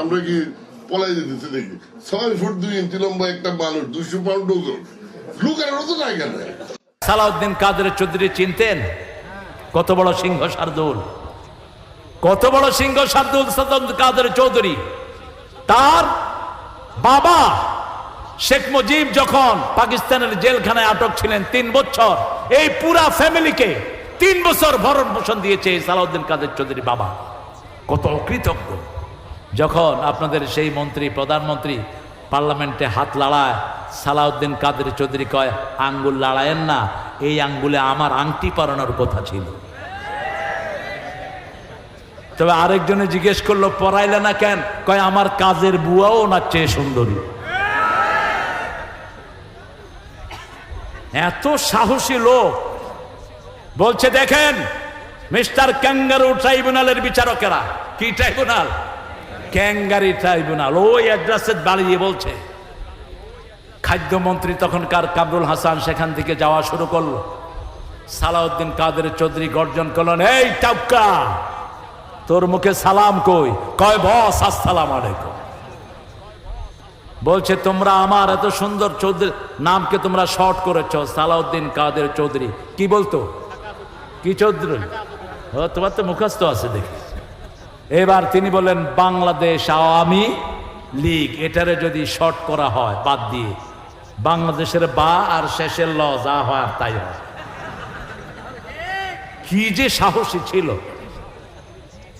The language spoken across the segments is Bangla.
আমরা কি পলাই যেতেছি দেখি। ছয় ফুট দুই ইঞ্চি লম্বা একটা মানুষ দুশো পাউন্ড ওজন। লুকার ওজন নাই সালাউদ্দিন কাদের চৌধুরী চিনতেন? কত বড় সিংহ শার্দুল? কত বড় সিংহ সদন কাদের চৌধুরী? তার বাবা শেখ মুজিব যখন পাকিস্তানের জেলখানায় আটক ছিলেন তিন বছর, এই পুরা ফ্যামিলিকে তিন বছর ভরণ পোষণ দিয়েছে সালাউদ্দিন কাদের চৌধুরী বাবা। কত অকৃতজ্ঞ। যখন আপনাদের সেই মন্ত্রী, প্রধানমন্ত্রী পার্লামেন্টে হাত লড়ায়, সালাউদ্দিন কাদের চৌধুরী কয়, আঙ্গুল লড়ায়েন না, এই আঙ্গুলে আমার আংটি পরানোর কথা ছিল। তবে আরেকজনে জিজ্ঞেস করল পড়াইলে না কেন? কয়, আমার কাজের বুয়াও না চেয়ে সুন্দরী। এত সাহসী লোক। বলছে, দেখেন, মিস্টার ক্যাঙ্গারু ট্রাইব্যুনালের বিচারকেরা, কি ট্রাইব্যুনাল? ক্যাঙ্গারি ট্রাইব্যুনাল, ওই অ্যাড্রেসে দাঁড়িয়ে বলছে। খাদ্যমন্ত্রী তখনকার কামরুল হাসান সেখান থেকে যাওয়া শুরু করল। সালাউদ্দিন কাদের চৌধুরী গর্জন করলেন, এই টাউকা তোর মুখে সালাম কই? কয়, বস, আসসালাম আলাইকুম। বলছে, তোমরা আমার এত সুন্দর চৌধুরী, নামকে তোমরা শর্ট করেছ, সালাউদ্দিন কাদের চৌধুরী। কি বলতো? কি চৌধুরী? তোমার তো মুখস্থ আছে দেখি। এবার তিনি বলেন বাংলাদেশ আওয়ামী লীগ, এটারে যদি শর্ট করা হয়, বাদ দিয়ে। বাংলাদেশের বা আর শেষের ল, যা হয় তাই হয়। কি যে সাহসী ছিল।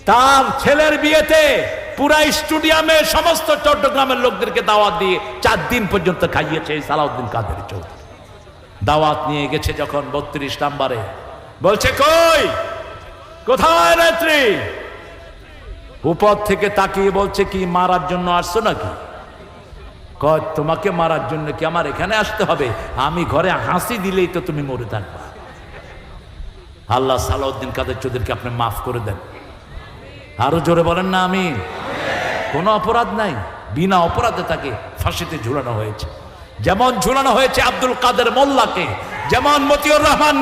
তার ছেলের বিয়েতে পুরা স্টুডিয়ামে সমস্ত চট্টগ্রামের লোকদেরকে দাওয়াত দিয়ে চার দিন পর্যন্ত খাইয়েছে সালাউদ্দিন কাদের চৌধুরী। দাওয়াত নিয়ে গেছে যখন বত্রিশ নাম্বারে। বলছে, কই? কোথায় নেত্রী উপর থেকে তাকিয়ে বলছে, কি, মারার জন্য আসছো নাকি? কয়, তোমাকে মারার জন্য কি আমার এখানে আসতে হবে? আমি ঘরে হাসি দিলেই তো তুমি মরে থাকবা। আল্লাহ সালাউদ্দিন কাদের চৌধুরীকে আপনি মাফ করে দেন। আরও জোরে বলেন না আমি কোনো অপরাধ নাই। বিনা অপরাধে তাকে ফাঁসিতে ঝুলানো হয়েছে। যেমন ঝুলানো হয়েছে আব্দুল কাদের মোল্লাকে, যেমন মতিউর রহমান